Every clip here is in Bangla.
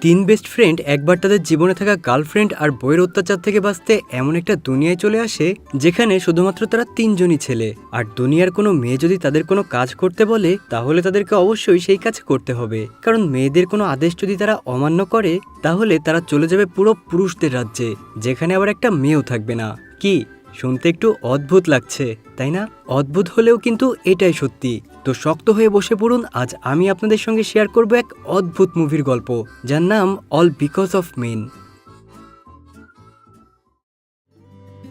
তিন বেস্ট ফ্রেন্ড একবার তাদের জীবনে থাকা গার্লফ্রেন্ড আর বইয়ের অত্যাচার থেকে বাঁচতে এমন একটা দুনিয়ায় চলে আসে, যেখানে শুধুমাত্র তারা তিনজনই ছেলে। আর দুনিয়ার কোনো মেয়ে যদি তাদের কোনো কাজ করতে বলে, তাহলে তাদেরকে অবশ্যই সেই কাজ করতে হবে। কারণ মেয়েদের কোনো আদেশ যদি তারা অমান্য করে, তাহলে তারা চলে যাবে পুরো পুরুষদের রাজ্যে, যেখানে আবার একটা মেয়েও থাকবে না। কি? শুনতে একটু অদ্ভুত লাগছে, তাই না? অদ্ভুত হলেও কিন্তু এটাই সত্যি। তো শক্ত হয়ে বসে পড়ুন, আজ আমি আপনাদের সঙ্গে শেয়ার করব এক অদ্ভুত মুভির গল্প, যার নাম অল বিকজ অফ মেন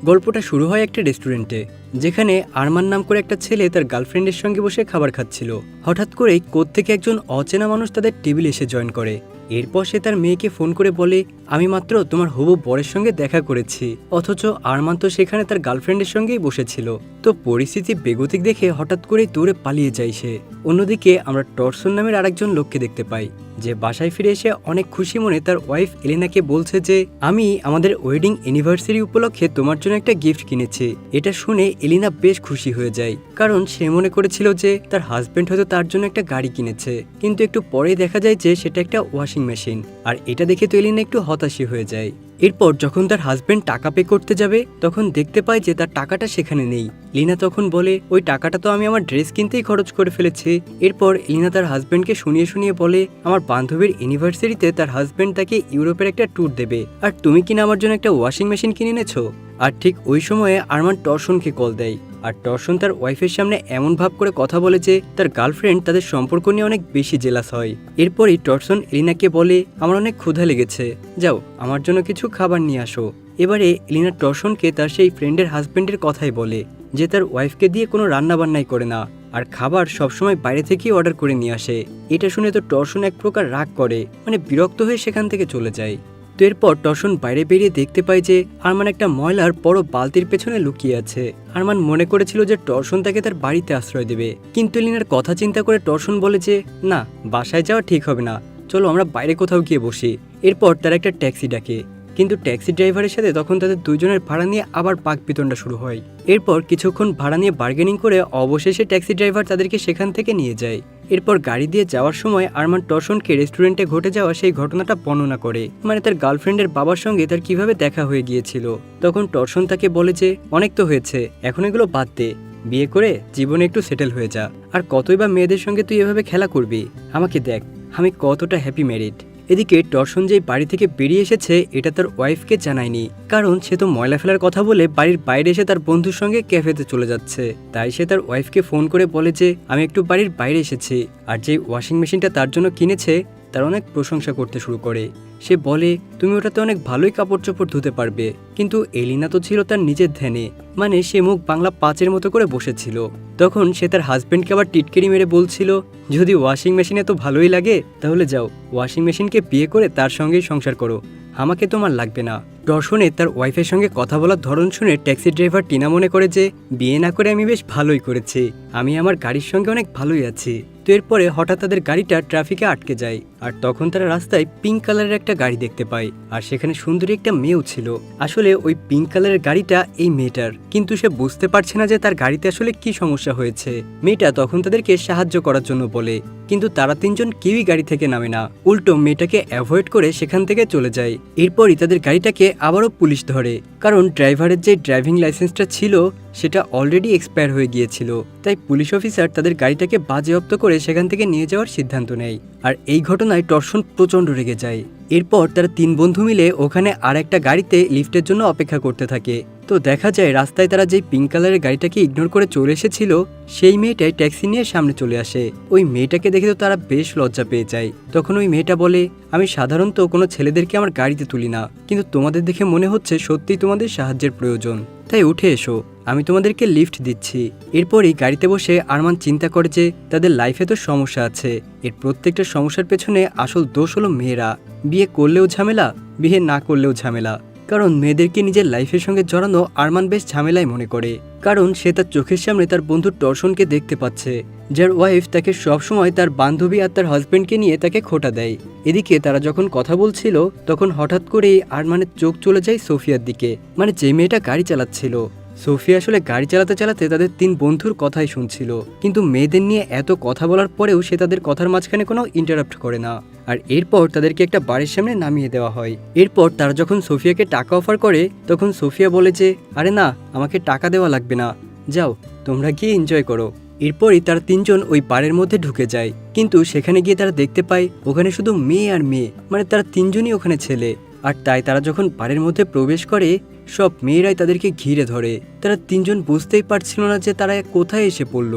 গল্পটা শুরু হয় একটা রেস্টুরেন্টে যেখানে আরমান নাম করে একটা ছেলে তার গার্লফ্রেন্ডের সঙ্গে বসে খাবার খাচ্ছিল। হঠাৎ করেই কোত্থেকে একজন অচেনা মানুষ তাদের টেবিল এসে জয়েন করে। এরপর সে তার মেয়েকে ফোন করে বলে, আমি মাত্র তোমার হবু বরের সঙ্গে দেখা করেছি। অথচ আরমান তো সেখানে তার গার্লফ্রেন্ডের সঙ্গেই বসেছিল। তো পরিস্থিতি বেগতিক দেখে হঠাৎ করেই দৌড়ে পালিয়ে যায় সে। অন্যদিকে আমরা টর্সন নামের আরেকজন লোককে দেখতে পাই, যে বাসায় ফিরে এসে অনেক খুশি মনে তার ওয়াইফ এলেনাকে বলছে যে, আমি আমাদের ওয়েডিং অ্যানিভার্সারি উপলক্ষে তোমার জন্য একটা গিফট কিনেছি। এটা শুনে এলিনা বেশ খুশি হয়ে যায়। কারণ সে মনে করেছিল যে তার হাজব্যান্ড হয়তো তার জন্য একটা গাড়ি কিনেছে। কিন্তু একটু পরে দেখা যায় যে সেটা একটা ওয়াশিং মেশিন আর এটা দেখে তো এলিনা একটু হতাশি হয়ে যায়। এরপর যখন তার হাজব্যান্ড টাকা পে করতে যাবে, তখন দেখতে পায় যে তার টাকাটা সেখানে নেই। লিনা তখন বলে, ওই টাকাটা তো আমি আমার ড্রেস কিনতেই খরচ করে ফেলেছি। এরপর লিনা তার হাজব্যান্ডকে শুনিয়ে শুনিয়ে বলে, আমার বান্ধবীর অ্যানিভার্সারিতে তার হাজব্যান্ড তাকে ইউরোপের একটা ট্যুর দেবে। আর তুমি কিনা আমার জন্য একটা ওয়াশিং মেশিন কিনে এনেছো? আর ঠিক ওই সময়ে আরমান টর্সনকে কল দেয়। আর টর্সন তার ওয়াইফের সামনে এমন ভাব করে কথা বলে যে তার গার্লফ্রেন্ড তাদের সম্পর্ক নিয়ে অনেক বেশি জেলাস হয়। এরপরই টর্সন এলিনাকে বলে, আমার অনেক ক্ষুধা লেগেছে। যাও, আমার জন্য কিছু খাবার নিয়ে আসো। এবারে এলিনা টর্সনকে তার সেই ফ্রেন্ডের হাজবেন্ডের কথাই বলে, যে তার ওয়াইফকে দিয়ে কোনো রান্নাবান্নাই করে না, আর খাবার সবসময় বাইরে থেকেই অর্ডার করে নিয়ে আসে। এটা শুনে তো টর্সন এক প্রকার রাগ করে মানে বিরক্ত হয়ে সেখান থেকে চলে যায়। তো এরপর টসন বাইরে বেরিয়ে দেখতে পায় যে আরমান একটা ময়লার বড় বালতির পেছনে লুকিয়ে আছে। আরমান মনে করেছিল যে টর্সন তাকে তার বাড়িতে আশ্রয় দেবে। কিন্তু লিনার কথা চিন্তা করে টর্সন বলে যে, না, বাসায় যাওয়া ঠিক হবে না। চলো আমরা বাইরে কোথাও গিয়ে বসি। এরপর তার একটা ট্যাক্সি ডাকে। কিন্তু ট্যাক্সি ড্রাইভারের সাথে তখন তাদের দুজনের ভাড়া নিয়ে আবার পাক পিতনটা শুরু হয়। এরপর কিছুক্ষণ ভাড়া নিয়ে বার্গেনিং করে অবশেষে ট্যাক্সি ড্রাইভার তাদেরকে সেখান থেকে নিয়ে যায়। এরপর গাড়ি দিয়ে যাওয়ার সময় আরমান টর্সনকে রেস্টুরেন্টে ঘটে যাওয়া সেই ঘটনাটা বর্ণনা করে। মানে তার গার্লফ্রেন্ডের বাবার সঙ্গে তার কীভাবে দেখা হয়ে গিয়েছিল। তখন টর্সন তাকে বলে যে, অনেক তো হয়েছে, এখন এগুলো বাদ দে। বিয়ে করে জীবনে একটু সেটেল হয়ে যা। আর কতই বা মেয়েদের সঙ্গে তুই এভাবে খেলা করবি? আমাকে দেখ, আমি কতটা হ্যাপি ম্যারিড এদিকে টর্সন যেই বাড়ি থেকে বেরিয়ে এসেছে, এটা তার ওয়াইফকে জানায়নি। কারণ সে তো ময়লা ফেলার কথা বলে বাড়ির বাইরে এসে তার বন্ধুর সঙ্গে ক্যাফেতে চলে যাচ্ছে। তাই সে তার ওয়াইফকে ফোন করে বলে যে, আমি একটু বাড়ির বাইরে এসেছি। আর যে ওয়াশিং মেশিনটা তার জন্য কিনেছে তার অনেক প্রশংসা করতে শুরু করে। সে বলে, তুমি ওটাতে অনেক ভালোই কাপড় চোপড় ধুতে পারবে। কিন্তু এলিনা তো ছিল তার নিজের ধ্যানে। মানে সে মুখ বাংলা পাঁচের মতো করে বসেছিল। তখন সে তার হাজব্যান্ডকে আবার টিটকেরি মেরে বলছিল, যদি ওয়াশিং মেশিনে তো ভালোই লাগে, তাহলে যাও। ওয়াশিং মেশিনকে বিয়ে করে তার সঙ্গেই সংসার করো। আমাকে তোমার লাগবে না। দর্শনে তার ওয়াইফের সঙ্গে কথা বলার ধরন শুনে ট্যাক্সি ড্রাইভার টিনা মনে করে যে, বিয়ে না করে আমি বেশ ভালোই করেছি। আমি আমার গাড়ির সঙ্গে অনেক ভালোই আছি। তো এরপরে হঠাৎ তাদের গাড়িটা ট্রাফিকে আটকে যায় আর তখন তারা রাস্তায় পিঙ্ক কালারের একটা গাড়ি দেখতে পায় আর সেখানে সুন্দরী একটা মেয়েও ছিল। আসলে ওই পিঙ্ক কালারের গাড়িটা এই মেয়েটার। কিন্তু সে বুঝতে পারছে না যে তার গাড়িতে আসলে কি সমস্যা হয়েছে। মেয়েটা তখন তাদেরকে সাহায্য করার জন্য বলে। কিন্তু তারা তিনজন কেউই গাড়ি থেকে নামে না। উল্টো মেয়েটাকে অ্যাভয়েড করে সেখান থেকে চলে যায়। এরপরই তাদের গাড়িটাকে আবারও পুলিশ ধরে। কারণ ড্রাইভারের যে ড্রাইভিং লাইসেন্সটা ছিল সেটা অলরেডি এক্সপায়ার হয়ে গিয়েছিল। তাই পুলিশ অফিসার তাদের গাড়িটাকে বাজেয়াপ্ত করে সেখান থেকে নিয়ে যাওয়ার সিদ্ধান্ত নেয়। আর এই ঘটনায় টর্সন প্রচণ্ড রেগে যায়। এরপর তারা তিন বন্ধু মিলে ওখানে আর একটা গাড়িতে লিফটের জন্য অপেক্ষা করতে থাকে। তো দেখা যায় রাস্তায় তারা যেই পিঙ্ক কালারের গাড়িটাকে ইগনোর করে চলে এসেছিল, সেই মেয়েটাই ট্যাক্সি নিয়ে সামনে চলে আসে। ওই মেয়েটাকে দেখে তো তারা বেশ লজ্জা পেয়ে যায়। তখন ওই মেয়েটা বলে, আমি সাধারণত কোনো ছেলেদেরকে আমার গাড়িতে তুলি না, কিন্তু তোমাদের দেখে মনে হচ্ছে সত্যিই তোমাদের সাহায্যের প্রয়োজন। তাই উঠে এসো। আমি তোমাদেরকে লিফট দিচ্ছি। এরপরই গাড়িতে বসে আরমান চিন্তা করে যে তাদের লাইফে তো সমস্যা আছে। এর প্রত্যেকটা সমস্যার পেছনে আসল দোষ হলো মেয়েরা। বিয়ে করলেও ঝামেলা, বিয়ে না করলেও ঝামেলা। কারণ মেয়েদেরকে নিজের লাইফের সঙ্গে জড়ানো আরমান বেশ ঝামেলায় মনে করে। কারণ সে তার চোখের সামনে তার বন্ধু টর্শনকে দেখতে পাচ্ছে। যার ওয়াইফ তাকে সবসময় তার বান্ধবী আর তার হাজব্যান্ডকে নিয়ে তাকে খোটা দেয়। এদিকে তারা যখন কথা বলছিল, তখন হঠাৎ করেই আরমানের চোখ চলে যায় সোফিয়ার দিকে। মানে যে মেয়েটা গাড়ি চালাচ্ছিল। সোফিয়া আসলে গাড়ি চালাতে চালাতে তাদের তিন বন্ধুর কথাই শুনছিল, কিন্তু মেয়েদের নিয়ে এত কথা বলার পরেও সে তাদের কথার মাঝখানে কোনো ইন্টারাপ্ট করে না। আর এরপর তাদেরকে একটা বাড়ির সামনে নামিয়ে দেওয়া হয়। এরপর তারা যখন সোফিয়াকে টাকা অফার করে, তখন সোফিয়া বলে যে, আরে না, আমাকে টাকা দেওয়া লাগবে না। যাও, তোমরা গিয়ে এনজয় করো। এরপরই তারা তিনজন ওই বারের মধ্যে ঢুকে যায়। কিন্তু সেখানে গিয়ে তারা দেখতে পায়, ওখানে শুধু মেয়ে আর মেয়ে মানে তারা তিনজনই ওখানে ছেলে। আর তাই তারা যখন বারের মধ্যে প্রবেশ করে সব মেয়েরাই তাদেরকে ঘিরে ধরে। তারা তিনজন বুঝতেই পারছিল না যে তারা কোথায় এসে পড়ল।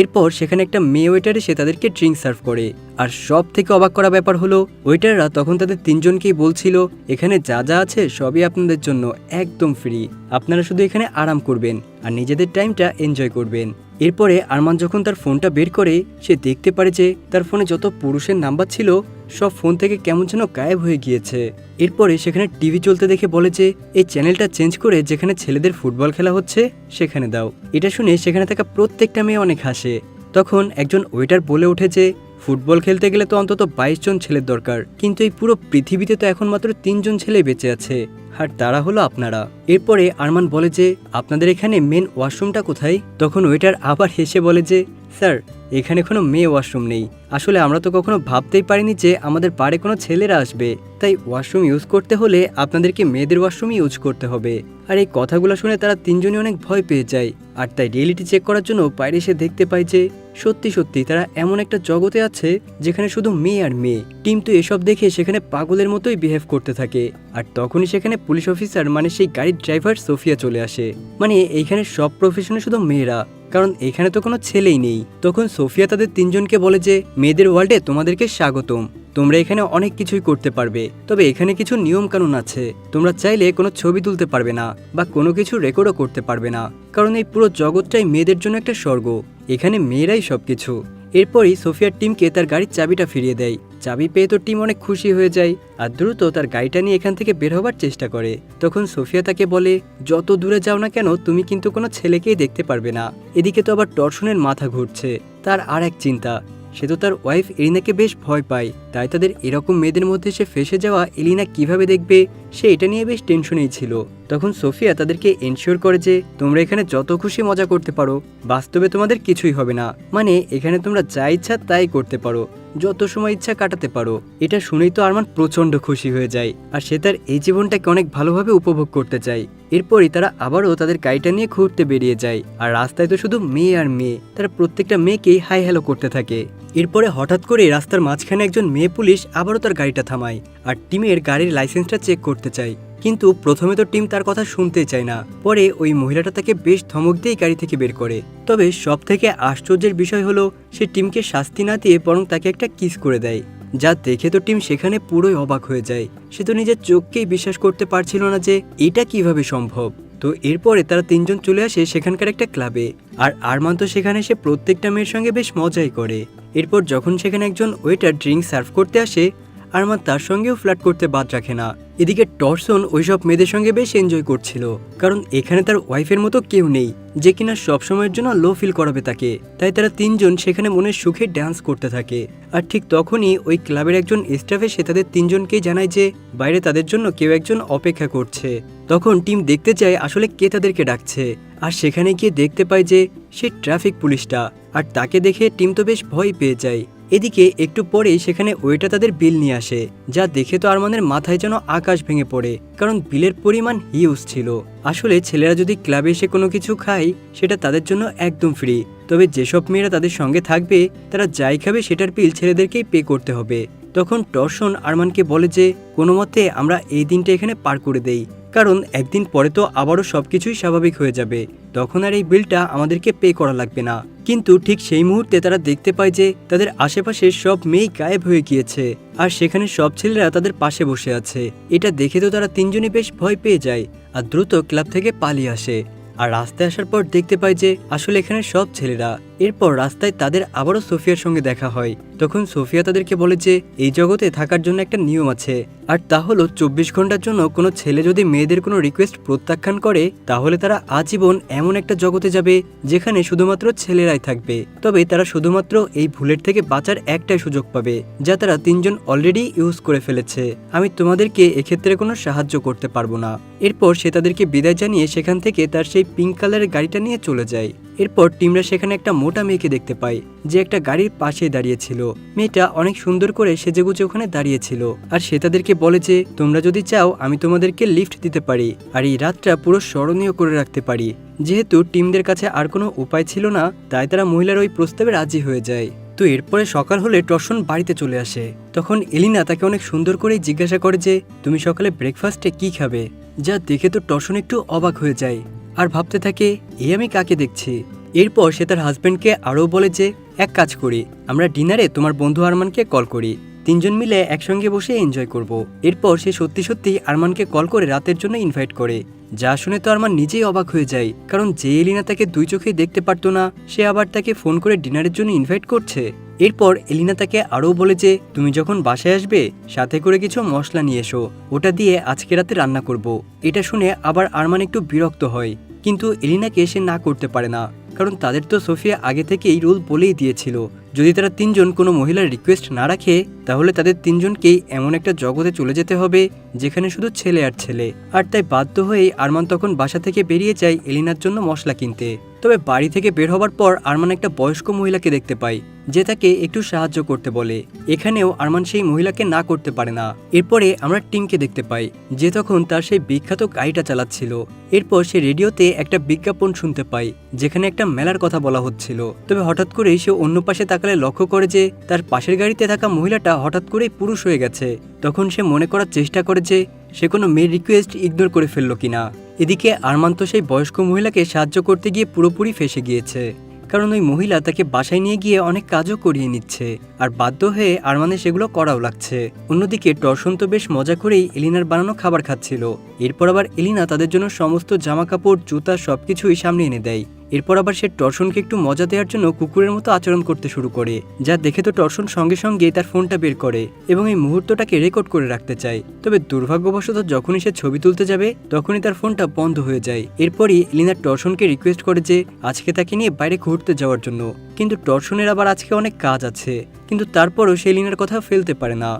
এরপর সেখানে একটা মেয়ে ওয়েটার এসে তাদেরকে ড্রিঙ্ক সার্ভ করে। আর সব থেকে অবাক করা ব্যাপার হলো ওয়েটাররা তখন তাদের তিনজনকেই বলছিল, এখানে যা যা আছে সবই আপনাদের জন্য একদম ফ্রি আপনারা শুধু এখানে আরাম করবেন আর নিজেদের টাইমটা এনজয় করবেন। এরপরে আরমান যখন তার ফোনটা বের করে, সে দেখতে পারে যে তার ফোনে যত পুরুষের নাম্বার ছিল, সব ফোন থেকে কেমন যেন গায়েব হয়ে গিয়েছে। এরপরে সেখানে টিভি চলতে দেখে বলে যে, এই চ্যানেলটা চেঞ্জ করে যেখানে ছেলেদের ফুটবল খেলা হচ্ছে, সেখানে দাও। এটা শুনে সেখানে থাকা প্রত্যেকটা মেয়ে অনেক হাসে। তখন একজন ওয়েটার বলে ওঠে যে ফুটবল খেলতে গেলে তো অন্তত বাইশ জন ছেলের দরকার। কিন্তু এই পুরো পৃথিবীতে তো এখন মাত্র তিনজন ছেলে বেঁচে আছে। আর তারা হলো আপনারা। এরপরে আরমান বলে যে, আপনাদের এখানে মেন ওয়াশরুমটা কোথায়? তখন ওয়েটার আবার হেসে বলে যে, স্যার, এখানে কোনো মেয়ে ওয়াশরুম নেই। আসলে আমরা তো কখনো ভাবতেই পারিনি যে আমাদের পাড়ে কোনো ছেলেরা আসবে। তাই ওয়াশরুম ইউজ করতে হলে আপনাদেরকে মেয়েদের ওয়াশরুমই ইউজ করতে হবে। আর এই কথাগুলো শুনে তারা তিনজনই অনেক ভয় পেয়ে যায়। আর তাই রিয়েলিটি চেক করার জন্য বাইরে এসে দেখতে পায় যে সত্যি সত্যি, তারা এমন একটা জগতে আছে যেখানে শুধু মেয়ে আর মেয়ে। টিম তো এসব দেখে সেখানে পাগলের মতোই বিহেভ করতে থাকে। আর তখনই সেখানে পুলিশ অফিসার মানে সেই গাড়ির ড্রাইভার সোফিয়া চলে আসে। মানে এইখানে সব প্রফেশনে শুধু মেয়েরা। কারণ এখানে তো কোনো ছেলেই নেই। তখন সোফিয়া তাদের তিনজনকে বলে যে, মেয়েদের ওয়ার্ল্ডে তোমাদেরকে স্বাগতম। তোমরা এখানে অনেক কিছুই করতে পারবে। তবে এখানে কিছু নিয়ম কানুন আছে। তোমরা চাইলে কোনো ছবি তুলতে পারবে না বা কোনো কিছু রেকর্ডও করতে পারবে না। কারণ এই পুরো জগৎটাই মেয়েদের জন্য একটা স্বর্গ। এখানে মেয়েরাই সব কিছু এরপরই সোফিয়ার টিমকে তার গাড়ির চাবিটা ফিরিয়ে দেয়। চাবি পেয়ে তো টিম অনেক খুশি হয়ে যায়। আর দ্রুত তার গাড়িটা নিয়ে এখান থেকে বের হবার চেষ্টা করে। তখন সোফিয়া তাকে বলে, যত দূরে যাও না কেন, তুমি কিন্তু কোনো ছেলেকেই দেখতে পারবে না। এদিকে তো আবার টর্শনের মাথা ঘুরছে। তার আর এক চিন্তা, সে তো তার ওয়াইফ এরিনাকে বেশ ভয় পায়। তাই তাদের এরকম মেয়েদের মধ্যে সে ফেসে যাওয়া এলিনা কীভাবে দেখবে, সে এটা নিয়ে বেশ টেনশনেই ছিল। তখন সোফিয়া তাদেরকে এনশিওর করে যে, তোমরা এখানে যত খুশি মজা করতে পারো, বাস্তবে তোমাদের কিছুই হবে না। মানে এখানে তোমরা যা ইচ্ছা তাই করতে পারো, যত সময় ইচ্ছা কাটাতে পারো। এটা শুনেই তো আরমান প্রচণ্ড খুশি হয়ে যায়, আর সে তার এই জীবনটাকে অনেক ভালোভাবে উপভোগ করতে চায়। এরপরই তারা আবারও তাদের গাড়িটা নিয়ে ঘুরতে বেরিয়ে যায়, আর রাস্তায় তো শুধু মেয়ে আর মেয়ে, তারা প্রত্যেকটা মেয়েকেই হাই হ্যালো করতে থাকে। এরপরে হঠাৎ করে রাস্তার মাঝখানে একজন মেয়ে পুলিশ আবারও তার গাড়িটা থামায় আর টিমের গাড়ির লাইসেন্সটা চেক করতে চায়। কিন্তু প্রথমে তো টিম তার কথা শুনতেই চায় না। পরে ওই মহিলাটা তাকে বেশ ধমক দিয়েই গাড়ি থেকে বের করে। তবে সব থেকে আশ্চর্যের বিষয় হলো, সে টিমকে শাস্তি না দিয়ে বরং তাকে একটা কিস করে দেয়। যা দেখে তো টিম সেখানে পুরোই অবাক হয়ে যায়। সে তো নিজের চোখকেই বিশ্বাস করতে পারছিল না যে এটা কীভাবে সম্ভব। তো এরপরে তারা তিনজন চলে আসে সেখানকার একটা ক্লাবে। আর আরমান তো সেখানে এসে প্রত্যেকটা মেয়ের সঙ্গে বেশ মজাই করে। এরপর যখন সেখানে একজন ওয়েটার ড্রিঙ্ক সার্ভ করতে আসে আরমান তার সঙ্গেও ফ্ল্যাট করতে বাদ রাখে না। এদিকে টর্সন ওইসব মেয়েদের সঙ্গে বেশ এনজয় করছিল, কারণ এখানে তার ওয়াইফের মতো কেউ নেই, যে কিনা সবসময়ের জন্য লো ফিল করাবে তাকে। তাই তারা তিনজন সেখানে মনের সুখে ডান্স করতে থাকে। আর ঠিক তখনই ওই ক্লাবের একজন স্টাফে সে তাদের তিনজনকেই জানায় যে, বাইরে তাদের জন্য কেউ একজন অপেক্ষা করছে। তখন টিম দেখতে চায় আসলে কে তাদেরকে ডাকছে। আর সেখানে গিয়ে দেখতে পায় যে, সে ট্রাফিক পুলিশটা। আর তাকে দেখে টিম তো বেশ ভয় পেয়ে যায়। এদিকে একটু পরেই সেখানে ওইটা তাদের বিল নিয়ে আসে, যা দেখে তো আরমানের মাথায় যেন আকাশ ভেঙে পড়ে, কারণ বিলের পরিমাণ হিউজ ছিল। আসলে ছেলেরা যদি ক্লাবে এসে কোনো কিছু খায়, সেটা তাদের জন্য একদম ফ্রি। তবে যেসব মেয়েরা তাদের সঙ্গে থাকবে, তারা যাই খাবে সেটার বিল ছেলেদেরকেই পে করতে হবে। তখন টর্শন আরমানকে বলে যে, কোনো মতে আমরা এই দিনটা এখানে পার করে দেই। কারণ একদিন পরে তো আবারও সবকিছুই স্বাভাবিক হয়ে যাবে। তখন আর এই বিলটা আমাদেরকে পে করা লাগবে না। কিন্তু ঠিক সেই মুহূর্তে তারা দেখতে পায় যে তাদের আশেপাশে সব মেয়ে গায়েব হয়ে গিয়েছে। আর সেখানে সব ছেলেরা তাদের পাশে বসে আছে। এটা দেখে তো তারা তিনজনই বেশ ভয় পেয়ে যায় আর দ্রুত ক্লাব থেকে পালিয়ে আসে। আর রাস্তায় আসার পর দেখতে পায় যে আসলে এখানে সব ছেলেরা। এরপর রাস্তায় তাদের আবারও সোফিয়ার সঙ্গে দেখা হয়। তখন সোফিয়া তাদেরকে বলে যে, এই জগতে থাকার জন্য একটা নিয়ম আছে। আর তা হলো চব্বিশ ঘণ্টার জন্য কোনো ছেলে যদি মেয়েদের কোনো রিকোয়েস্ট প্রত্যাখ্যান করে, তাহলে তারা আজীবন এমন একটা জগতে যাবে, যেখানে শুধুমাত্র ছেলেরাই থাকবে। তবে তারা শুধুমাত্র এই ভুলের থেকে বাঁচার একটাই সুযোগ পাবে, যা তারা তিনজন অলরেডি ইউজ করে ফেলেছে। আমি তোমাদেরকে এক্ষেত্রে কোনো সাহায্য করতে পারব না। এরপর সে তাদেরকে বিদায় জানিয়ে সেখান থেকে তার সেই পিঙ্ক কালারের গাড়িটা নিয়ে চলে যায়। এরপর টিমরা সেখানে একটা মোটা মেয়েকে দেখতে পায়, যে একটা গাড়ির পাশে দাঁড়িয়েছিল। মেয়েটা অনেক সুন্দর করে সেজেগুজে ওখানে দাঁড়িয়েছিল, আর সে তাদেরকে বলে যে, তোমরা যদি চাও, আমি তোমাদেরকে লিফট দিতে পারি, আর এই রাতটা পুরো স্মরণীয় করে রাখতে পারি। যেহেতু টিমদের কাছে আর কোনো উপায় ছিল না, তাই তারা মহিলার ওই প্রস্তাবে রাজি হয়ে যায়। তো এরপরে সকাল হলে টর্শন বাড়িতে চলে আসে। তখন এলিনা তাকে অনেক সুন্দর করেই জিজ্ঞাসা করে যে, তুমি সকালে ব্রেকফাস্টে কি খাবে? যা দেখে তো টর্শন একটু অবাক হয়ে যায়। আর ভাবতে থাকে, এ আমি কাকে দেখছি? এরপর সে তার হাজব্যান্ডকে আরও বলে যে, এক কাজ করি, আমরা ডিনারে তোমার বন্ধু আরমানকে কল করি। তিনজন মিলে একসঙ্গে বসে এনজয় করব। এরপর সে সত্যি সত্যি আরমানকে কল করে রাতের জন্য ইনভাইট করে। যা শুনে তো আরমান নিজেই অবাক হয়ে যায়, কারণ যে এলিনা তাকে দুই চোখে দেখতে পারতো না, সে আবার তাকে ফোন করে ডিনারের জন্য ইনভাইট করছে। এরপর এলিনা তাকে আরও বলে যে, তুমি যখন বাসায় আসবে, সাথে করে কিছু মশলা নিয়ে এসো। ওটা দিয়ে আজকে রাতে রান্না করব। এটা শুনে আবার আরমান একটু বিরক্ত হয়। কিন্তু এলিনাকে সে না করতে পারে না, কারণ তাদের তো সোফিয়া আগে থেকেই রুল বলেই দিয়েছিল। যদি তারা তিনজন কোনো মহিলার রিকোয়েস্ট না রাখে, তাহলে তাদের তিনজনকেই এমন একটা জগতে চলে যেতে হবে, যেখানে শুধু ছেলে আর ছেলে। আর তাই বাধ্য হয়েই আরমান তখন বাসা থেকে বেরিয়ে যায় এলিনার জন্য মশলা কিনতে। তবে বাড়ি থেকে বের হবার পর আরমান একটা বয়স্ক মহিলাকে দেখতে পায়, যে তাকে একটু সাহায্য করতে বলে। এখানেও আরমান সেই মহিলাকে না করতে পারে না। এরপরে আমরা টিমকে দেখতে পাই, যে তখন তার সেই বিখ্যাত গাড়িটা চালাচ্ছিল। এরপর সে রেডিওতে একটা বিজ্ঞাপন শুনতে পায়, যেখানে একটা মেলার কথা বলা হচ্ছিল। তবে হঠাৎ করেই সে অন্য পাশে তাকালে লক্ষ্য করে যে, তার পাশের গাড়িতে থাকা মহিলাটা হঠাৎ করেই পুরুষ হয়ে গেছে। তখন সে মনে করার চেষ্টা করে যে সে কোনো মেয়ের রিকোয়েস্ট ইগনোর করে ফেলল কিনা? এদিকে আরমান তো সেই বয়স্ক মহিলাকে সাহায্য করতে গিয়ে পুরোপুরি ফেসে গিয়েছে। কারণ ওই মহিলা তাকে বাসায় নিয়ে গিয়ে অনেক কাজও করিয়ে নিচ্ছে। আর বাধ্য হয়ে আরমানে সেগুলো করাও লাগছে। অন্যদিকে টর্সন তো বেশ মজা করেই এলিনার বানানো খাবার খাচ্ছিল। এরপর আবার এলিনা তাদের জন্য সমস্ত জামা কাপড় জুতা সবকিছুই সামনে এনে দেয়। এরপর আবার সে টর্সনকে একটু মজা দেওয়ার জন্য কুকুরের মতো আচরণ করতে শুরু করে, যা দেখে তো টর্সন সঙ্গে সঙ্গে তার ফোনটা বের করে এবং এই মুহূর্তটাকে রেকর্ড করে রাখতে চায়। তবে দুর্ভাগ্যবশত যখনই সে ছবি তুলতে যাবে, তখনই তার ফোনটা বন্ধ হয়ে যায়। এরপরই এলিনা টর্সনকে রিকোয়েস্ট করে যে, আজকে তাকে নিয়ে বাইরে ঘুরতে যাওয়ার জন্য। কিন্তু টর্শনের আবার আজকে অনেক কাজ আছে, কিন্তু তারপরও সে লিনার কথা ফেলতে পারে না।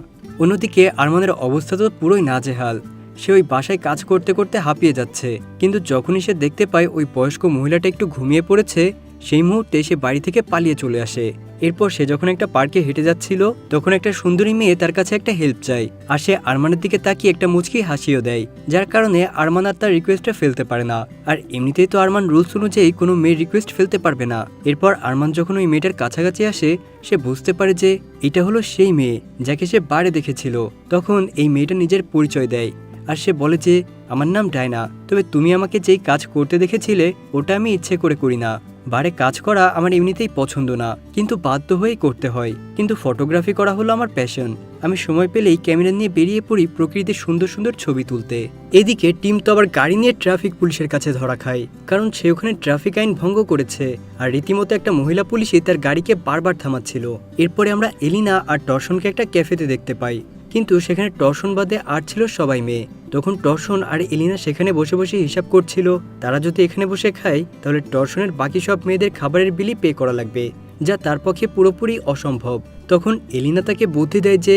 অন্যদিকে আরমানের অবস্থা তো পুরোই নাজেহাল। সে ওই বাসায় কাজ করতে করতে হাঁপিয়ে যাচ্ছে, কিন্তু যখনই সে দেখতে পায় ওই বয়স্ক মহিলাটা একটু ঘুমিয়ে পড়েছে সেই মুহূর্তে সে বাড়ি থেকে পালিয়ে চলে আসে। এরপর সে যখন একটা পার্কে হেঁটে যাচ্ছিল, তখন একটা সুন্দরী মেয়ে তার কাছে একটা হেল্প চায়, আর সে আরমানের দিকে তাকিয়ে একটা মুচকি হাসিও দেয়, যার কারণে আরমান আর তার রিকোয়েস্টটা ফেলতে পারে না। আর এমনিতেই তো আরমান রুলস অনুযায়ী কোনো মেয়ের রিকোয়েস্ট ফেলতে পারবে না। এরপর আরমান যখন ওই মেয়েটার কাছাকাছি আসে, সে বুঝতে পারে যে এটা হলো সেই মেয়ে, যাকে সে বারে দেখেছিল। তখন এই মেয়েটা নিজের পরিচয় দেয়, আর সে বলে যে, আমার নাম ডায়না, তবে তুমি আমাকে যেই কাজ করতে দেখেছিলে, ওটা আমি ইচ্ছে করে করি না। বারে কাজ করা আমার এমনিতেই পছন্দ না, কিন্তু বাধ্য হয়েই করতে হয়। কিন্তু ফটোগ্রাফি করা হলো আমার প্যাশন আমি সময় পেলেই ক্যামেরা নিয়ে বেরিয়ে পড়ি প্রকৃতির সুন্দর সুন্দর ছবি তুলতে। এদিকে টিম তো আবার গাড়ি নিয়ে ট্রাফিক পুলিশের কাছে ধরা খায়, কারণ সে ওখানে ট্রাফিক আইন ভঙ্গ করেছে। আর রীতিমতো একটা মহিলা পুলিশই তার গাড়িকে বারবার থামাচ্ছিল। এরপরে আমরা এলিনা আর টর্শনকে একটা ক্যাফেতে দেখতে পাই। কিন্তু সেখানে টর্শন বাদে আর ছিল সবাই মেয়ে। তখন টর্শন আর এলিনা সেখানে বসে বসে হিসাব করছিল, তারা যদি এখানে বসে খায়, তাহলে টর্শনের বাকি সব মেয়েদের খাবারের বিলি পে করা লাগবে, যা তার পক্ষে পুরোপুরি অসম্ভব। তখন এলিনা তাকে বুদ্ধি দেয় যে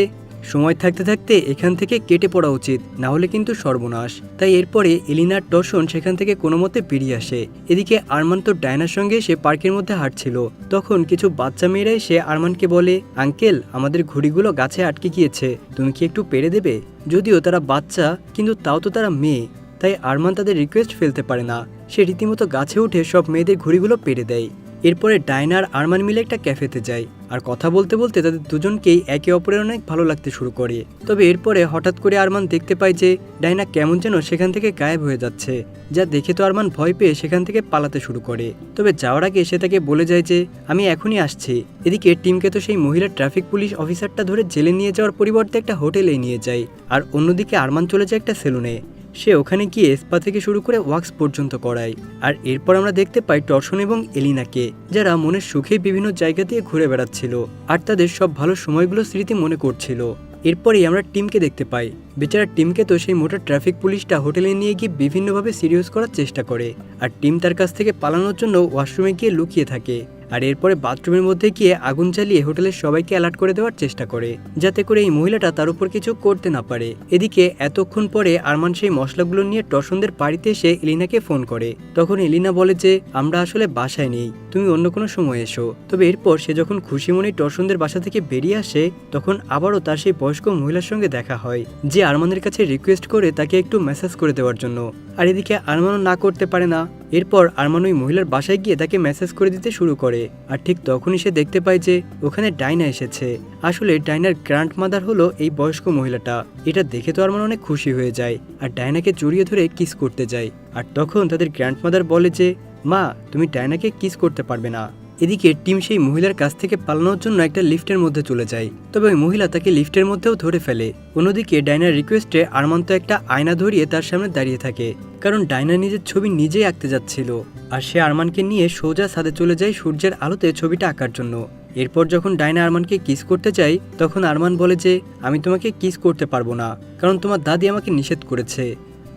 সময় থাকতে থাকতে এখান থেকে কেটে পড়া উচিত, না হলে কিন্তু সর্বনাশ। তাই এরপরে এলিনার টর্শন সেখান থেকে কোনো মতে বেরিয়ে আসে। এদিকে আরমান তো ডায়নার সঙ্গে সে পার্কের মধ্যে হাঁটছিল। তখন কিছু বাচ্চা মেয়েরা সে আরমানকে বলে, আঙ্কেল, আমাদের ঘড়িগুলো গাছে আটকে গিয়েছে, তুমি কি একটু পেরে দেবে? যদিও তারা বাচ্চা, কিন্তু তাও তো তারা মেয়ে। তাই আরমান তাদের রিকোয়েস্ট ফেলতে পারে না। সে রীতিমতো গাছে উঠে সব মেয়েদের ঘড়িগুলো পেরে দেয়। এরপরে ডায়নার আরমান মিলে একটা ক্যাফেতে যায়। আর কথা বলতে বলতে তাদের দুজনকেই একে অপরের অনেক ভালো লাগতে শুরু করে। তবে এরপরে হঠাৎ করে আরমান দেখতে পায় যে ডায়না কেমন যেন সেখান থেকে গায়েব হয়ে যাচ্ছে, যা দেখে তো আরমান ভয় পেয়ে সেখান থেকে পালাতে শুরু করে। তবে যাওয়ার আগে সে তাকে বলে যায় যে, আমি এখনই আসছি। এদিকে টিমকে তো সেই মহিলা ট্রাফিক পুলিশ অফিসারটা ধরে জেলে নিয়ে যাওয়ার পরিবর্তে একটা হোটেলে নিয়ে যায়, আর অন্যদিকে আরমান চলে যায় একটা সেলুনে। সে ওখানে গিয়ে স্পা থেকে শুরু করে ওয়াক্স পর্যন্ত করায়। আর এরপর আমরা দেখতে পাই টর্সন এবং এলিনাকে, যারা মনের সুখে বিভিন্ন জায়গা দিয়ে ঘুরে বেড়াচ্ছিল আর তাদের সব ভালো সময়গুলো স্মৃতি মনে করছিল। এরপরেই আমরা টিমকে দেখতে পাই। বেচারা টিমকে তো সেই মোটর ট্রাফিক পুলিশটা হোটেলে নিয়ে গিয়ে বিভিন্নভাবে সিরিয়াস করার চেষ্টা করে। আর টিম তার কাছ থেকে পালানোর জন্য ওয়াশরুমে গিয়ে লুকিয়ে থাকে। আর এরপরে বাথরুমের মধ্যে গিয়ে আগুন জ্বালিয়ে হোটেলের সবাইকে অ্যালার্ট করে দেওয়ার চেষ্টা করে, যাতে করে এই মহিলাটা তার উপর কিছু করতে না পারে। এদিকে এতক্ষণ পরে আরমান সেই মশলাগুলো নিয়ে টসনদের বাড়িতে এসে এলিনাকে ফোন করে। তখন এলিনা বলে যে, আমরা আসলে বাসায় নেই, তুমি অন্য কোনো সময় এসো। তবে এরপর সে যখন খুশি মনে টসনদের বাসা থেকে বেরিয়ে আসে, তখন আবারও তার সেই বয়স্ক মহিলার সঙ্গে দেখা হয়, যে আরমানের কাছে রিকোয়েস্ট করে তাকে একটু মেসেজ করে দেওয়ার জন্য। আর এদিকে আরমানও না করতে পারে না। এরপর আরমান ওই মহিলার বাসায় গিয়ে তাকে মেসেজ করে দিতে শুরু করে। আর ঠিক তখনই সে দেখতে পায় যে, ওখানে ডাইনা এসেছে। আসলে ডাইনার গ্র্যান্ড মাদার হলো এই বয়স্ক মহিলাটা। এটা দেখে তো আরমান অনেক খুশি হয়ে যায় আর ডাইনাকে জড়িয়ে ধরে কিস করতে যায়। আর তখন তাদের গ্র্যান্ড মাদার বলে যে, মা, তুমি ডাইনাকে কিস করতে পারবে না। এদিকে টিম সেই মহিলার কাছ থেকে পালানোর জন্য একটা লিফটের মধ্যে চলে যায়। তবে ওই মহিলা তাকে লিফটের মধ্যেও ধরে ফেলে। অন্যদিকে ডাইনার রিকোয়েস্টে আরমান তো একটা আয়না ধরিয়ে তার সামনে দাঁড়িয়ে থাকে, কারণ ডাইনা নিজের ছবি নিজেই আঁকতে যাচ্ছিল। আর সে আরমানকে নিয়ে সোজা ছাদে চলে যায় সূর্যের আলোতে ছবিটা আঁকার জন্য। এরপর যখন ডাইনা আরমানকে কিস করতে চাই তখন আরমান বলে যে, আমি তোমাকে কিস করতে পারব না, কারণ তোমার দাদি আমাকে নিষেধ করেছে।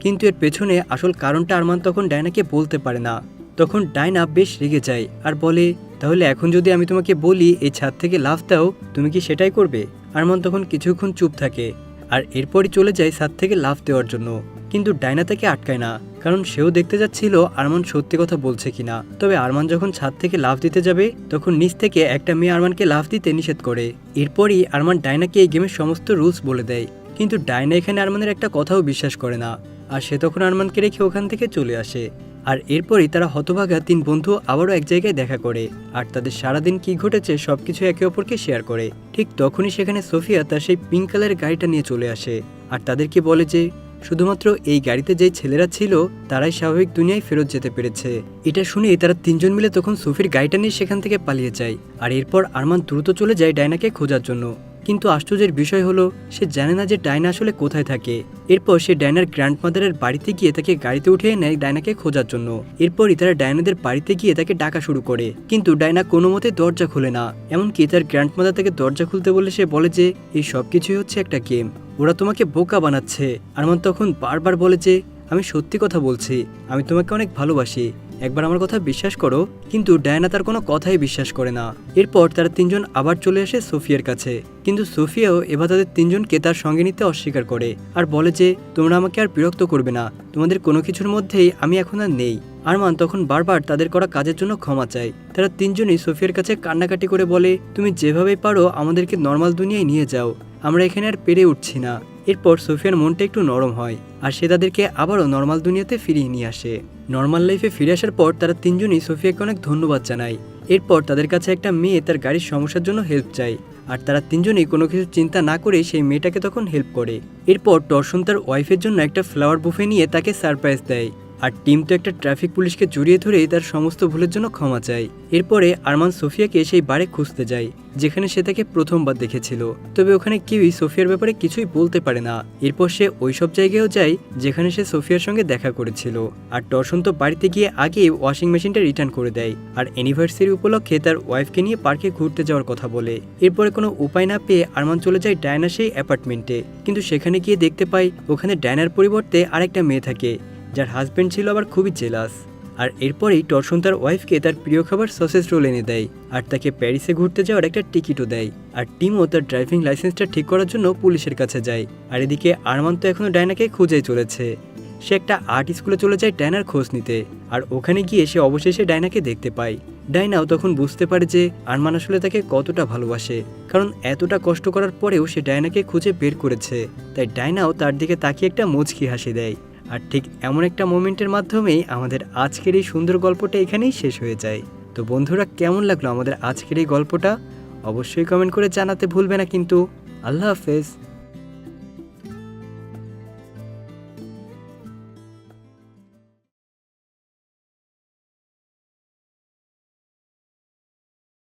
কিন্তু এর পেছনে আসল কারণটা আরমান তখন ডাইনাকে বলতে পারে না। তখন ডাইনা বেশ রেগে যায় আর বলে তাহলে এখন যদি আমি তোমাকে বলি, এই ছাদ থেকে লাফ দাও, তুমি কি সেটাই করবে? আরমান তখন কিছুক্ষণ চুপ থাকে, আর এরপরই চলে যায় ছাদ থেকে লাফ দেওয়ার জন্য। কিন্তু ডাইনা তাকে আটকায় না, কারণ সেও দেখতে যাচ্ছিল আরমান সত্যি কথা বলছে কিনা। তবে আরমান যখন ছাদ থেকে লাফ দিতে যাবে, তখন নিচ থেকে একটা মেয়ে আরমানকে লাফ দিতে নিষেধ করে। এরপরই আরমান ডাইনাকে এই গেমের সমস্ত রুলস বলে দেয়। কিন্তু ডাইনা এখানে আরমানের একটা কথাও বিশ্বাস করে না, আর সে তখন আরমানকে রেখে ওখান থেকে চলে আসে। আর এরপরই তারা হতভাগা তিন বন্ধু আবারও এক জায়গায় দেখা করে, আর তাদের সারাদিন কি ঘটেছে সবকিছু একে অপরকে শেয়ার করে। ঠিক তখনই সেখানে সোফিয়া তার সেই পিঙ্ক কালারের গাড়িটা নিয়ে চলে আসে, আর তাদেরকে বলে যে, শুধুমাত্র এই গাড়িতে যেই ছেলেরা ছিল, তারাই স্বাভাবিক দুনিয়ায় ফেরত যেতে পেরেছে। এটা শুনে তারা তিনজন মিলে তখন সোফির গাড়িটা নিয়ে সেখান থেকে পালিয়ে যায়, আর এরপর আরমান দ্রুত চলে যায় ডায়নাকে খোঁজার জন্য। কিন্তু আশ্চর্যের বিষয় হলো, সে জানে না যে ডায়না আসলে কোথায় থাকে। এরপর সে ডায়নার গ্র্যান্ডমাদারের বাড়িতে গিয়ে তাকে গাড়িতে উঠিয়ে নেয় ডায়নাকে খোঁজার জন্য। এরপরই তারা ডায়নাদের বাড়িতে গিয়ে তাকে ডাকা শুরু করে। কিন্তু ডায়না কোনো মতে দরজা খুলে না। এমনকি তার গ্র্যান্ডমাদার তাকে দরজা খুলতে বলে সে বলে যে, এই সব কিছুই হচ্ছে একটা গেম ওরা তোমাকে বোকা বানাচ্ছে। আরমান তখন বারবার বলে যে, আমি সত্যি কথা বলছি। আমি তোমাকে অনেক ভালোবাসি। একবার আমার কথা বিশ্বাস করো, কিন্তু ডায়না তার কোনো কথাই বিশ্বাস করে না। এরপর তারা তিনজন আবার চলে আসে সোফিয়ার কাছে। কিন্তু সোফিয়াও এবার তাদের তিনজনকে তার সঙ্গে নিতে অস্বীকার করে আর বলে যে, তোমরা আমাকে আর বিরক্ত করবে না। তোমাদের কোনো কিছুর মধ্যেই আমি এখন আর নেই। আরমান তখন বারবার তাদের করা কাজের জন্য ক্ষমা চায়। তারা তিনজনই সোফিয়ার কাছে কান্নাকাটি করে বলে, তুমি যেভাবে পারো আমাদেরকে নর্মাল দুনিয়ায় নিয়ে যাও। আমরা এখানে আর পেরে উঠছি না। এরপর সোফিয়ার মনটা একটু নরম হয় আর সে তাদেরকে আবারও নর্মাল দুনিয়াতে ফিরিয়ে নিয়ে আসে। নর্মাল লাইফে ফিরে আসার পর তারা তিনজনই সোফিয়াকে অনেক ধন্যবাদ জানায়। এরপর তাদের কাছে একটা মেয়ে তার গাড়ির সমস্যার জন্য হেল্প চায় আর তারা তিনজনই কোনো কিছু চিন্তা না করে সেই মেয়েটাকে তখন হেল্প করে। এরপর টর্সন তার ওয়াইফের জন্য একটা ফ্লাওয়ার বুফে নিয়ে তাকে সারপ্রাইজ দেয়। আর টিম তো একটা ট্রাফিক পুলিশকে জড়িয়ে ধরে তার সমস্ত ভুলের জন্য ক্ষমা চায়। এরপরে আরমান সোফিয়াকে সেই বারে খুঁজতে যায়, যেখানে সে তাকে প্রথমবার দেখেছিল। তবে ওখানে কেউই সোফিয়ার ব্যাপারে কিছুই বলতে পারে না। এরপর সে ওই সব জায়গায়ও যায়, যেখানে সে সোফিয়ার সঙ্গে দেখা করেছিল। আর টর্সন তো বাড়িতে গিয়ে আগে ওয়াশিং মেশিনটা রিটার্ন করে দেয়, আর অ্যানিভার্সারি উপলক্ষে তার ওয়াইফকে নিয়ে পার্কে ঘুরতে যাওয়ার কথা বলে। এরপরে কোনো উপায় না পেয়ে আরমান চলে যায় ডায়না সেই অ্যাপার্টমেন্টে। কিন্তু সেখানে গিয়ে দেখতে পাই ওখানে ডায়নার পরিবর্তে আরেকটা মেয়ে থাকে। যার হাজব্যান্ড ছিল আবার খুবই জেলাস আর এরপরেই টর্সন তার ওয়াইফকে তার প্রিয় খাবার সসেজ রোল এনে দেয় আর তাকে প্যারিসে ঘুরতে যাওয়ার একটা টিকিটও দেয়। আর টিমও তার ড্রাইভিং লাইসেন্সটা ঠিক করার জন্য পুলিশের কাছে যায়। আর এদিকে আরমান তো এখনও ডায়নাকে খুঁজেই চলেছে। সে একটা আর্ট স্কুলে চলে যায় ডায়নার খোঁজ নিতে। আর ওখানে গিয়ে সে অবশেষে ডায়নাকে দেখতে পায়। ডাইনাও তখন বুঝতে পারে যে আরমান আসলে তাকে কতটা ভালোবাসে। কারণ এতটা কষ্ট করার পরেও সে ডায়নাকে খুঁজে বের করেছে। তাই ডাইনাও তার দিকে তাকিয়ে একটা মুচকি হাসি দেয়। আর ঠিক এমন একটা মোমেন্টের মাধ্যমেই আমাদের আজকের এই সুন্দর গল্পটা এখানেই শেষ হয়ে যায়। তো বন্ধুরা, কেমন লাগল আমাদের আজকের এই গল্পটা? অবশ্যই কমেন্ট করে জানাতে ভুলবে না কিন্তু। আল্লাহ হাফেজ।